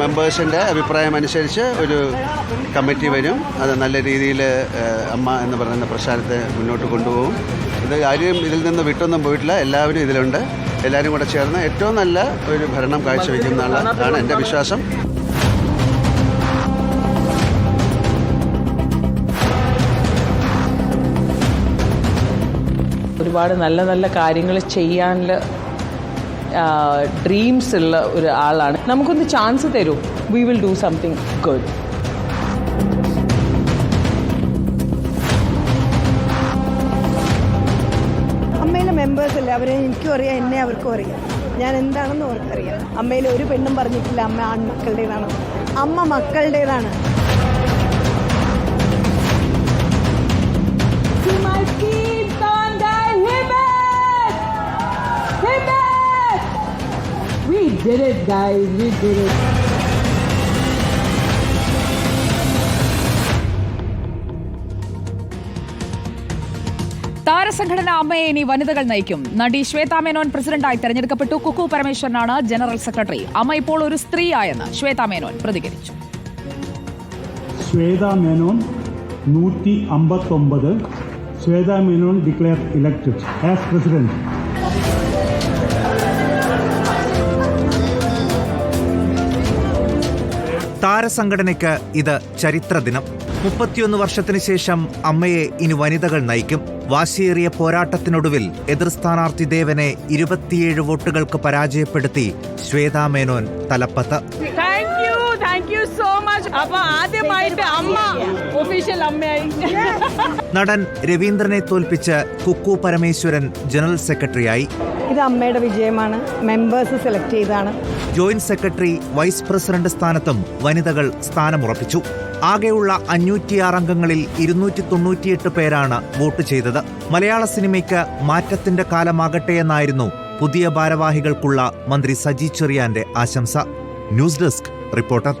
മെമ്പേഴ്സിന്റെ അഭിപ്രായം അനുസരിച്ച് ഒരു കമ്മിറ്റി വരും. അത് നല്ല രീതിയിൽ അമ്മ എന്ന് പറയുന്ന പ്രസ്ഥാനത്തെ മുന്നോട്ട് കൊണ്ടുപോകും. ഇത് ആരും ഇതിൽ നിന്ന് വിട്ടൊന്നും പോയിട്ടില്ല. എല്ലാവരും ഇതിലുണ്ട്. എല്ലാവരും കൂടെ ചേർന്ന് ഏറ്റവും നല്ല ഒരു ഭരണം കാഴ്ചവെക്കുന്നതാണ് എന്റെ വിശ്വാസം. ഒരുപാട് നല്ല നല്ല കാര്യങ്ങൾ ചെയ്യാനുള്ള ഡ്രീംസ് ഉള്ള ഒരു ആളാണ്. നമുക്കൊന്ന് ചാൻസ് തരൂ. We will do something good അമ്മയിലെ members അല്ലേ അവരെ എനിക്കും അറിയാം എന്നെ അവർക്കും അറിയാം. ഞാൻ എന്താണെന്ന് അവർക്കറിയാം. അമ്മയിൽ ഒരു പെണ്ണും പറഞ്ഞിട്ടില്ല അമ്മ ആൺമക്കളുടേതാണ്. അമ്മ മക്കളുടേതാണ്. Did it, guys. We did it. താരസംഘടന അമ്മയെ ഇനി വനിതകൾ നയിക്കും. നടി ശ്വേതാ മേനോൻ പ്രസിഡന്റായി തെരഞ്ഞെടുക്കപ്പെട്ടു. കുക്കു പരമേശ്വരനാണ് ജനറൽ സെക്രട്ടറി. അമ്മ ഇപ്പോൾ ഒരു സ്ത്രീയായെന്ന് ശ്വേതാ മേനോൻ പ്രതികരിച്ചു. ശ്വേതാ മേനോൻ നൂറ്റി അമ്പത്തൊമ്പത്. Shweta Menon declare elected as president താരസംഘടനയ്ക്ക് ഇത് ചരിത്രദിനം. മുപ്പത്തിയൊന്ന് വർഷത്തിന് ശേഷം അമ്മയെ ഇനി വനിതകൾ നയിക്കും. വാശിയേറിയ പോരാട്ടത്തിനൊടുവിൽ എതിർ സ്ഥാനാർത്ഥി ദേവനെ ഇരുപത്തിയേഴ് വോട്ടുകൾക്ക് പരാജയപ്പെടുത്തി ശ്വേതാ മേനോൻ തലപ്പത്ത് താങ്ക് യു സോ മച്ച് അപ്പൊ ആദ്യമായിട്ട് അമ്മ ഒഫീഷ്യൽ അമ്മയായി. നടൻ രവീന്ദ്രനെ തോൽപ്പിച്ച് കുക്കു പരമേശ്വരൻ ജനറൽ സെക്രട്ടറിയായി. ഇത് അമ്മയുടെ വിജയമാണ്. മെമ്പേഴ്സ് സെലക്ട് ചെയ്താണ് ജോയിന്റ് സെക്രട്ടറി വൈസ് പ്രസിഡന്റ് സ്ഥാനത്തും വനിതകൾ സ്ഥാനമുറപ്പിച്ചു. ആകെയുള്ള അഞ്ഞൂറ്റിയാറ് അംഗങ്ങളിൽ ഇരുന്നൂറ്റി തൊണ്ണൂറ്റിയെട്ട് പേരാണ് വോട്ട് ചെയ്തത്. മലയാള സിനിമയ്ക്ക് മാറ്റത്തിന്റെ കാലമാകട്ടെ എന്നായിരുന്നു പുതിയ ഭാരവാഹികൾക്കുള്ള മന്ത്രി സജി ചെറിയാന്റെ ആശംസ. News desk reporter.